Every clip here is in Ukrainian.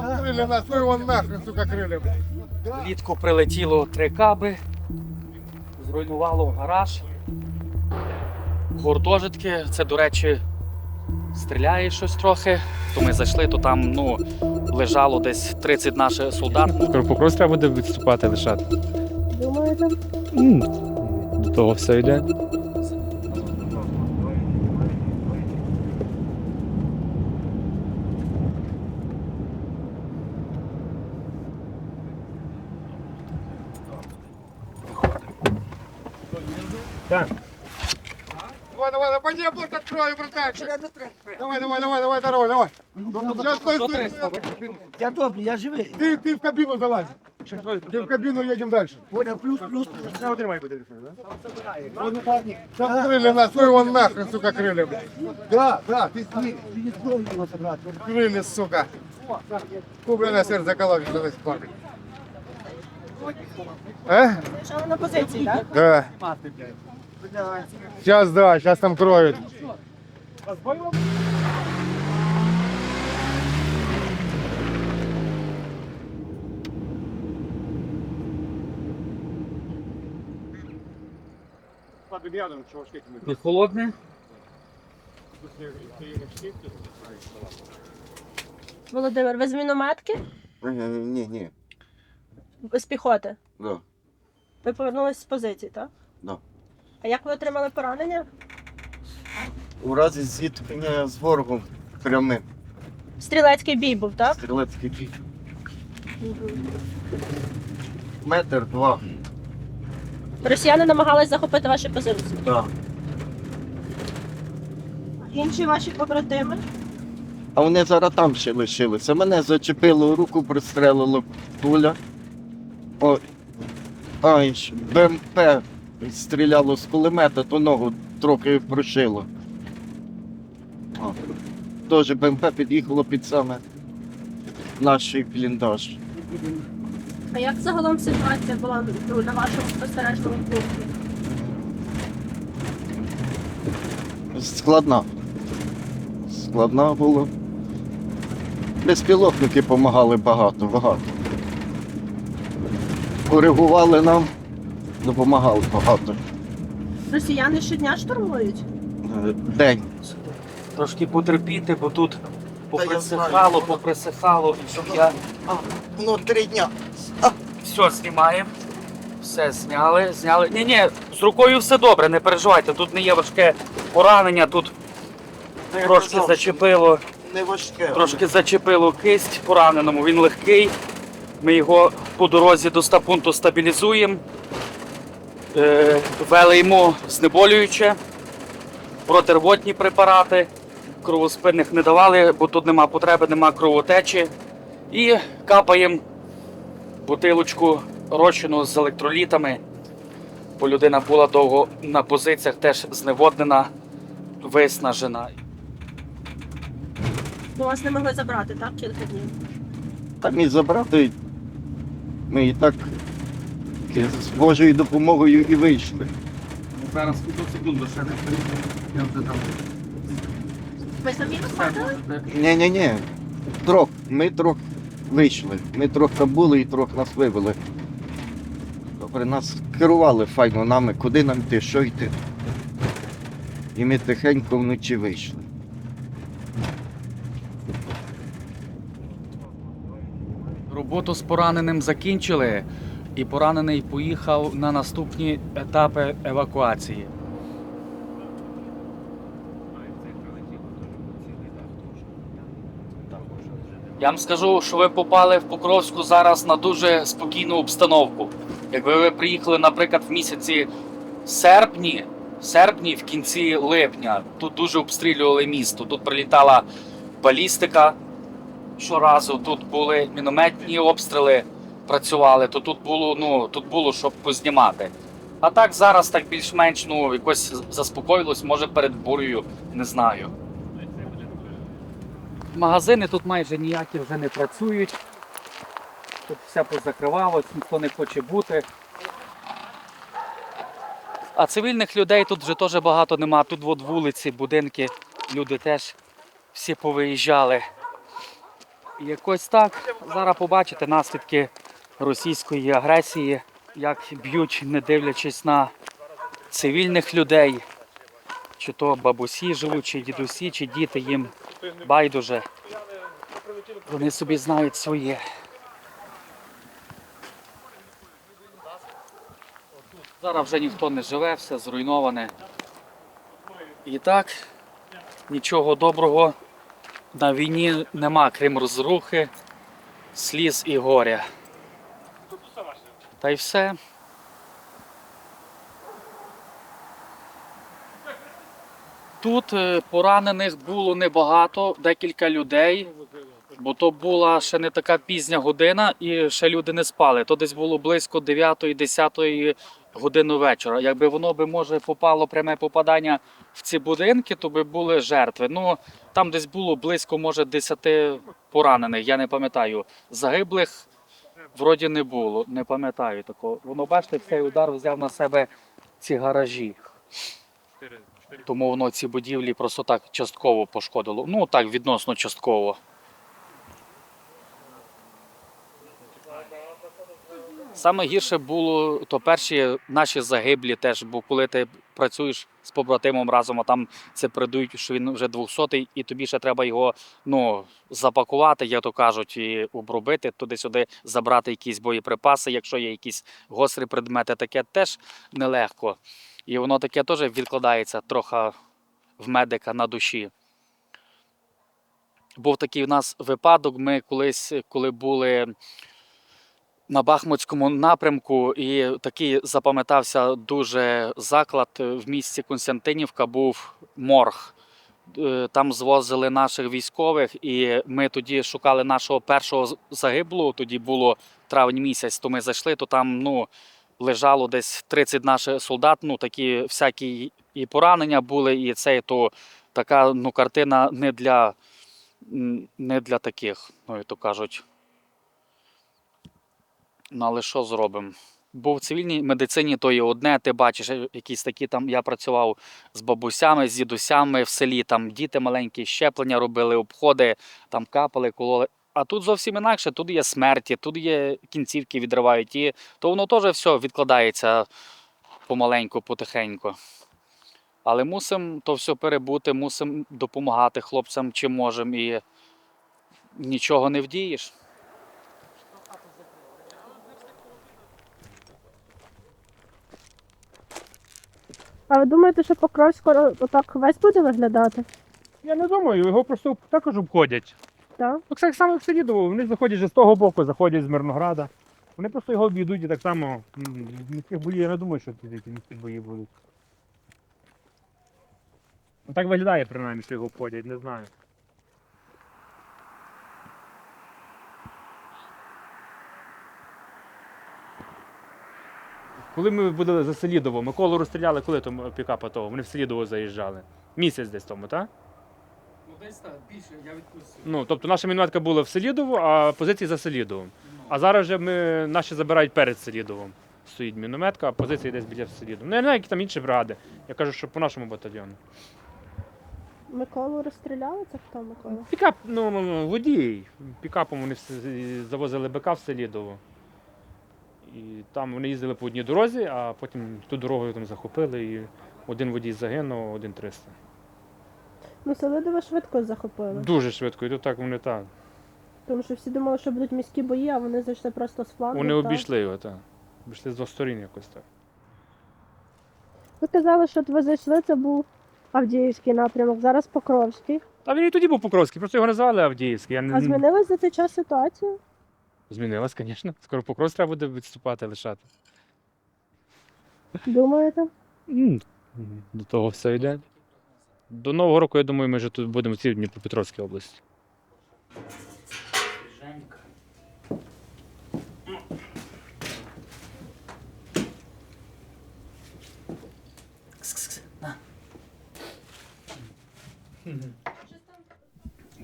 Крылья на свой вон нахрен, сука, крылья. Влітку прилетіло три каби, зруйнувало гараж. Гуртожитки, це, до речі, стріляє щось трохи. То ми зайшли, то там ну, лежало десь 30 наших солдат. Скоро покрос треба буде відступати лишати. Думаєте? До того все йде. Давай, давай, давай, пойди, я блок открою, братанчик. Давай, давай, давай, давай, давай, давай. Сейчас, стой, стой, стой. Я добрый, я живий. Ты, ты в кабину залазь. Ты в кабину едем дальше. Понял, плюс, плюс. Там крылья на свой вон нахрен, сука, крылья. блядь. Да, да, ты сними. Ты не стой его собрать. Крылья, сука. Купленное сердце колонки, что ты споришь. А? Лежали на позиції, так? Да. Сейчас, да, сейчас там кроют. Не холодне? Володимир, ви з мінометки? Ні, ні. Ви з піхоти? Да. Ви повернулись з позиції, так? Да. А як ви отримали поранення? У разі зіткнення з ворогом прямим Стрілецький бій був, так? стрілецький бій. Метр два. Росіяни намагались захопити ваші позиції. Да. Інші ваші побратими. А вони зараз там ще лишилися. Мене зачепило руку, пристрелило пуля. О, а, і ще БМП стріляло з кулемета, то ногу трохи прошило. Теж БМП під'їхало під саме наш бліндаж. А як загалом ситуація була на вашому спостережному пункті? Складна. Складна була. Безпілотники допомагали багато, багато. Коригували нам, допомагали багато. Росіяни щодня штурмують? Е, День. Трошки потерпіти, бо тут я поприсихало, знаю. поприсихало. Я Ну, три дня. все знімаємо. Все зняли, зняли. Ні, ні, з рукою все добре, не переживайте. Тут не є важке поранення, тут трошки зачепило. Не важке. Трошки зачепило кисть пораненому, він легкий. Ми його по дорозі до стапунту стабілізуємо. Е, ввели йому знеболююче, протирвотні препарати, кровоспинних не давали, бо тут нема потреби, нема кровотечі. І капаємо бутилочку розчину з електролітами. Бо людина була довго на позиціях, теж зневоднена, виснажена. Ну, вас не могли забрати, так? Кілька днів. Там і забрати. Ми і так таки з Божою допомогою і вийшли. Зараз одну секунду ще не Я вже там. Ви самі виходили? Ні-ні-ні. Трох. Ми трох вийшли. Ми трох там були і трох нас вивели. Добре, нас керували файно нами, куди нам йти, що йти. І ми тихенько вночі вийшли. Роботу з пораненим закінчили, і поранений поїхав на наступні етапи евакуації. Я вам скажу, що ви попали в Покровську зараз на дуже спокійну обстановку. Якби ви приїхали, наприклад, в місяці серпні, серпні, в кінці липня, тут дуже обстрілювали місто. Тут прилітала балістика, щоразу тут були мінометні обстріли, працювали, то тут було, ну, тут було, щоб познімати. А так зараз так більш-менш ну, якось заспокоїлось, може перед бурею, не знаю. Магазини тут майже ніякі вже не працюють. Тут все позакривалось, ніхто не хоче бути. А цивільних людей тут вже теж багато нема. Тут от вулиці, будинки, люди теж всі повиїжджали. І Якось так. Зараз побачите наслідки російської агресії, як б'ють, не дивлячись на цивільних людей, чи то бабусі живуть, чи дідусі, чи діти їм байдуже. Вони собі знають своє. Зараз вже ніхто не живе, все зруйноване. І так, нічого доброго на війні нема, крім розрухи, сліз і горя. Та й все. Тут е, поранених було небагато, декілька людей, бо то була ще не така пізня година і ще люди не спали. То десь було близько 9-10 години вечора. Якби воно би може попало пряме попадання в ці будинки, то би були жертви. Ну там десь було близько, може, 10 поранених, я не пам'ятаю. Загиблих вроді не було, не пам'ятаю такого. Воно, бачите, цей удар взяв на себе ці гаражі. Тому воно ці будівлі просто так частково пошкодило. Ну так, відносно частково. Саме гірше було, то перші наші загиблі теж, бо коли ти працюєш з побратимом разом, а там це передають, що він вже 200 і тобі ще треба його ну, запакувати, як то кажуть, і обробити, туди-сюди забрати якісь боєприпаси, якщо є якісь гострі предмети, таке теж нелегко. І воно таке теж відкладається трохи в медика на душі. Був такий у нас випадок. Ми колись, коли були на Бахмутському напрямку, і такий запам'ятався дуже заклад в місті Константинівка був морг. Е, Там звозили наших військових, і ми тоді шукали нашого першого загиблого. Тоді було травень місяць. То ми зайшли, то там ну, лежало десь 30 наших солдат. Ну такі всякі і поранення були, і це то така ну, картина не для, не для таких, ну як то кажуть. Ну, але що зробимо? Бо в цивільній медицині то є одне, ти бачиш, е, якісь такі там. Я працював з бабусями, з дідусями в селі, там діти маленькі, щеплення робили, обходи, там капали, кололи. А тут зовсім інакше, тут є смерті, тут є кінцівки відривають, і то воно теж все відкладається помаленьку, потихеньку. Але мусимо то все перебути, мусимо допомагати хлопцям, чим можемо, і нічого не вдієш. А ви думаєте, що Покров скоро отак весь буде виглядати? Я не думаю, його просто також обходять. Так? Так так само в Селідово, вони заходять з того боку, заходять з Мирнограда. Вони просто його обійдуть і так само міських боїв, я не думаю, що ці які міські бої будуть. Ну, так виглядає принаймні, що його обходять, не знаю. Коли ми будили за Селідово, Миколу розстріляли, коли там пікапа того? Вони в Селідово заїжджали. Місяць десь тому, так? Ну, десь так, більше, я відпустив. Ну, тобто наша мінометка була в Селідово, а позиції за Селідовом. А зараз вже ми, наші забирають перед Селідовом. Стоїть мінометка, а позиції десь біля Селідова. Ну, я не знаю, які там інші бригади. Я кажу, що по нашому батальйону. Миколу розстріляли? Це хто Микола? Пікап, ну, ну, ну, водій. Пікапом вони завозили БК в Селідово. І там вони їздили по одній дорозі, а потім ту дорогою там захопили, і один водій загинув, один 300. Ну, Селидове швидко захопили. Дуже швидко, і тут так вони так. Тому що всі думали, що будуть міські бої, а вони зайшли просто з флангу. Вони так. обійшли його, так. Обійшли з двох сторін якось так. Ви казали, що от ви зайшли, це був Авдіївський напрямок, зараз Покровський. Та він і тоді був Покровський, просто його назвали Авдіївський. Я не... А змінилась за цей час ситуація? Змінилась, звісно. Скоро Покровськ треба буде відступати, лишати. Думаєте? До того все йде. До Нового року, я думаю, ми вже тут будемо в цій Дніпропетровській області.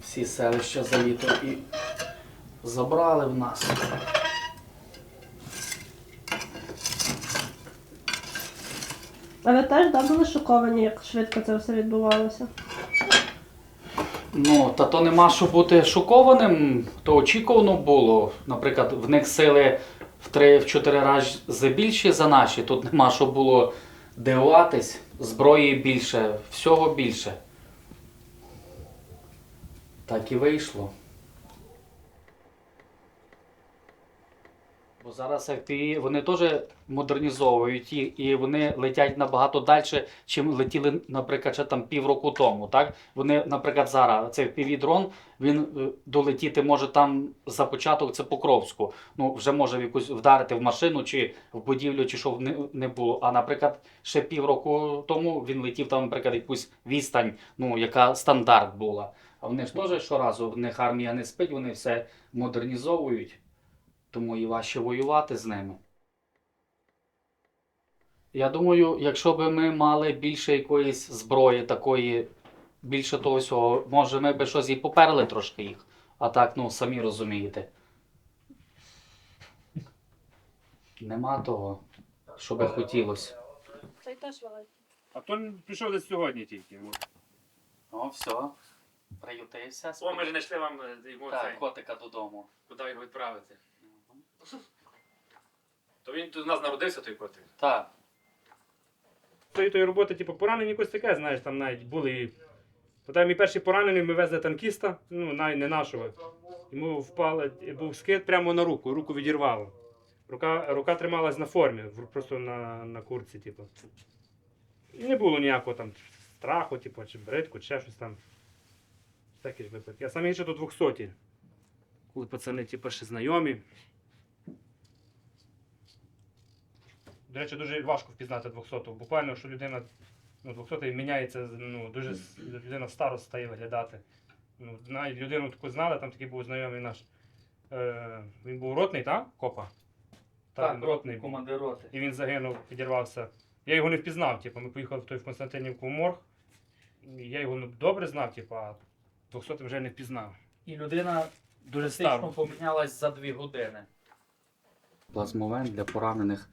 Всі селища за літо і забрали в нас. А ви теж да, були шоковані, як швидко це все відбувалося? Ну, та то нема що бути шокованим, то очікувано було. Наприклад, в них сили в 3-4 рази більші за наші. Тут нема що було дивуватись. Зброї більше, всього більше. Так і вийшло. Бо зараз FPV, вони теж модернізовують їх, і вони летять набагато далі, чим летіли, наприклад, ще там півроку тому. Так? Вони, наприклад, зараз цей FPV дрон він е, долетіти може там за початок це Покровську. Ну, вже може в якусь вдарити в машину чи в будівлю, чи що не, не було. А наприклад, ще півроку тому він летів там, наприклад, якусь відстань, ну, яка стандарт була. А вони ж теж щоразу, в них армія не спить, вони все модернізовують тому і важче воювати з ними. Я думаю, якщо б ми мали більше якоїсь зброї, такої, більше того всього, може ми б щось і поперли трошки їх. А так, ну, самі розумієте. Нема того, що би хотілося. Цей теж великий. А то пішов десь сьогодні тільки. О, все. Приютився. О, ми ж знайшли вам е, йому Так, цей, котика додому. куди його відправити. То він тут у нас народився, той котик. Так. Тої тої роботи, типу, поранені якось таке, знаєш, там навіть були. і- мій перший поранений, ми везли танкіста, ну, навіть не нашого. Йому впав, був скид прямо на руку, руку відірвало. Рука, рука трималась на формі, просто на, на курці, типу. І не було ніякого там страху, типу, чи бридку, чи ще щось там. Такі ж випадки. А саме інше то 200. Коли пацани, типу, ще знайомі. До речі, дуже важко впізнати 200-го. Буквально, що людина ну, 200-й міняється, ну, дуже с- людина старо стає виглядати. Ну, навіть людину таку знали, там такий був знайомий наш. Е, він був ротний, так? Копа? Так, він ротний був. командир роти. І він загинув, підірвався. Я його не впізнав, типу, ми поїхали в той в Константинівку в морг. Я його ну, добре знав, типу, а 200 вже не впізнав. І людина Дуже Фактично старо. помінялась за дві години. Плазмовен для поранених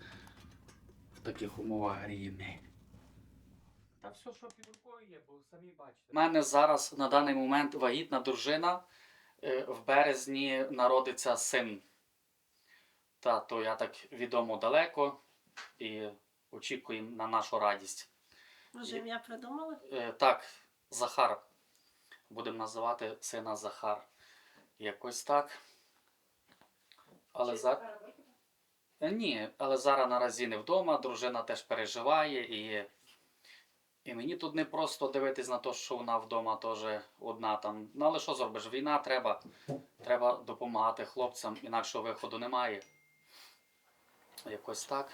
таких умовах рівний. Та все, що під рукою є, бо самі бачите. У мене зараз на даний момент вагітна дружина. Е, В березні народиться син. Та то я так відомо далеко і очікуємо на нашу радість. Вже ім'я придумали? Е, Так, Захар. Будемо називати сина Захар. Якось так. Але за... Ні, але зараз наразі не вдома, дружина теж переживає і. І мені тут не просто дивитись на те, що вона вдома теж одна там. Ну але що зробиш? Війна треба. Треба допомагати хлопцям, інакшого виходу немає. Якось так.